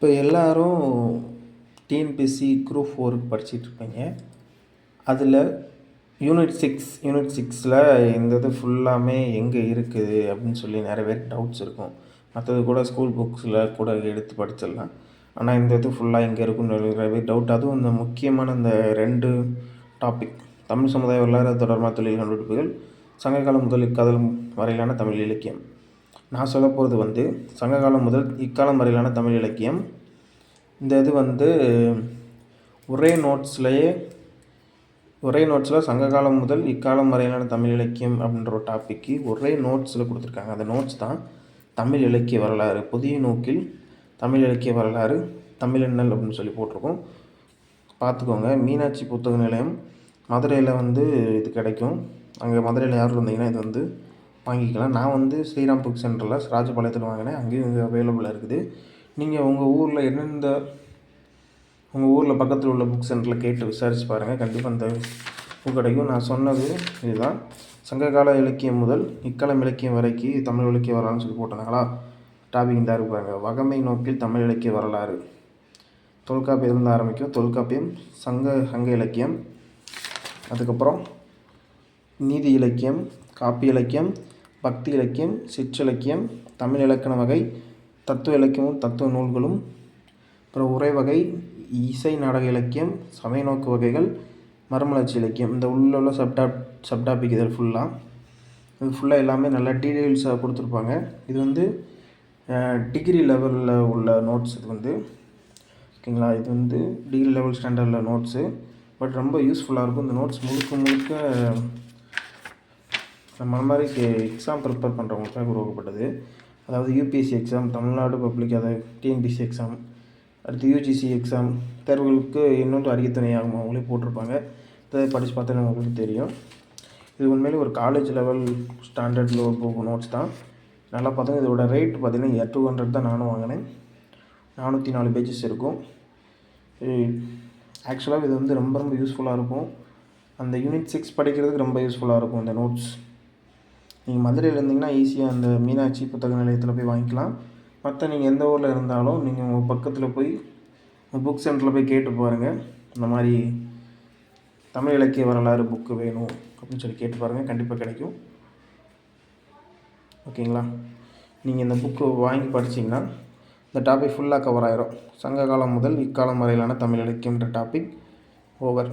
இப்போ எல்லோரும் TNPSC group ஃபோருக்கு படிச்சிட்ருப்பீங்க அதில் யூனிட் சிக்ஸ் யூனிட் சிக்ஸில் இந்த இது ஃபுல்லாமே எங்கே இருக்குது அப்படின்னு சொல்லி நிறைய பேருக்கு டவுட்ஸ் இருக்கும். மற்றது கூட ஸ்கூல் புக்ஸில் கூட எடுத்து படிச்சிடலாம். ஆனால் இந்த இது ஃபுல்லாக எங்கே இருக்குன்னு நிறைய பேர் டவுட் அதுவும் இந்த முக்கியமான இந்த ரெண்டு டாபிக் தமிழ் சமுதாய வரலாறு தொடர்பான தொழில் கண்டுபிடிப்புகள் சங்ககாலம் முதல் இக்காலம் வரையிலான தமிழ் இலக்கியம். நான் சொல்ல போகிறது வந்து சங்ககாலம் முதல் இக்காலம் வரையிலான தமிழ் இலக்கியம். இந்த இது வந்து ஒரே நோட்ஸ்லேயே ஒரே நோட்ஸில் சங்ககாலம் முதல் இக்காலம் வரையிலான தமிழ் இலக்கியம் அப்படின்ற ஒரு டாப்பிக்கு ஒரே நோட்ஸில் கொடுத்துருக்காங்க. அந்த நோட்ஸ் தான் தமிழ் இலக்கிய வரலாறு. புதிய நோக்கில் தமிழ் இலக்கிய வரலாறு தமிழெண்ணல் அப்படின்னு சொல்லி போட்டிருக்கோம். பார்த்துக்கோங்க. மீனாட்சி புத்தக நிலையம் மதுரையில் வந்து இது கிடைக்கும். அங்கே மதுரையில் யார் இருந்தீங்கன்னா இது வந்து வாங்கிக்கலாம் நான் வந்து ஸ்ரீராம் புக் சென்டரில் ராஜபாளையத்தில் வாங்கினேன். அங்கேயும் இங்கே அவைலபிளாக இருக்குது. நீங்கள் உங்கள் ஊரில் எந்தெந்த உங்கள் ஊரில் பக்கத்தில் உள்ள புக் சென்டரில் கேட்டு விசாரித்து பாருங்கள் கண்டிப்பாக அந்த புக் கிடைக்கும். நான் சொன்னது இதுதான். சங்ககால இலக்கியம் முதல் இக்காலம் இலக்கியம் வரைக்கும் தமிழ் இலக்கிய வரலாறுன்னு சொல்லி போட்டாங்களா டாபிக் தான் இருப்பாங்க வகமை நோக்கில் தமிழ் இலக்கிய வரலாறு. தொல்காப்பியத்திலிருந்து ஆரம்பிக்கும்? தொல்காப்பியம் சங்க சங்க இலக்கியம். அதுக்கப்புறம் நீதி இலக்கியம் காப்பி இலக்கியம் பக்தி இலக்கியம் சிற்றிலக்கியம் தமிழ் இலக்கண வகை தத்துவ இலக்கியமும் தத்துவ நூல்களும் அப்புறம் உரை வகை இசை நாடக இலக்கியம் சமய நோக்கு வகைகள் மறுமலர்ச்சி இலக்கியம். இந்த உள்ள உள்ள சப்டாப் சப்டாபிக் இதில் ஃபுல்லாக இது ஃபுல்லாக எல்லாமே நல்லா டீடைல்ஸாக கொடுத்துருப்பாங்க. இது வந்து டிகிரி லெவலில் உள்ள நோட்ஸ் இது வந்து. ஓகேங்களா? இது வந்து டிகிரி லெவல் ஸ்டாண்டர்டில் நோட்ஸு பட் ரொம்ப யூஸ்ஃபுல்லாக இருக்கும். இந்த நோட்ஸ் முழுக்க முழுக்க நம்ம மாதிரி எக்ஸாம் ப்ரிப்பேர் பண்ணுறவங்களுக்காக உருவாக்கப்பட்டது. அதாவது யூபிஎஸ்சி எக்ஸாம் தமிழ்நாடு பப்ளிக் அதாவது டிஎன்பிசி எக்ஸாம் அடுத்து யூஜிசி எக்ஸாம் தேர்வுகளுக்கு இன்னொன்று அறிக்கை அவங்களே போட்டிருப்பாங்க. இதை படித்து பார்த்தா உங்களுக்கு தெரியும். இது உண்மையிலே ஒரு காலேஜ் லெவல் ஸ்டாண்டர்டில் போகும் நோட்ஸ் தான். நல்லா பார்த்தா இதோட ரேட் பார்த்திங்கன்னா டூ ஹண்ட்ரட் தான் நானும் வாங்கினேன். நானூற்றி நாலு பேஜஸ் இருக்கும். ஆக்சுவலாக இது வந்து ரொம்ப ரொம்ப யூஸ்ஃபுல்லாக இருக்கும். அந்த யூனிட் சிக்ஸ் படிக்கிறதுக்கு ரொம்ப யூஸ்ஃபுல்லாக இருக்கும் இந்த நோட்ஸ் நீங்கள் மதுரையில் இருந்தீங்கன்னா ஈஸியாக அந்த மீனாட்சி புத்தக நிலையத்தில் போய் வாங்கிக்கலாம். மற்ற நீங்கள் எந்த ஊரில் இருந்தாலும் நீங்கள் உங்கள் பக்கத்தில் போய் புக் சென்டரில் போய் கேட்டு பாருங்கள் இந்த மாதிரி தமிழ் இலக்கிய வரலாறு புக்கு வேணும் அப்படின்னு சொல்லி கேட்டு பாருங்கள் கண்டிப்பாக கிடைக்கும். ஓகேங்களா? நீங்கள் இந்த புக்கு வாங்கி படிச்சிங்கன்னா இந்த டாபிக் ஃபுல்லாக கவர் ஆயிரும். சங்க காலம் முதல் இக்காலம் வரையிலான தமிழ் இலக்கியன்ற டாபிக் ஓவர்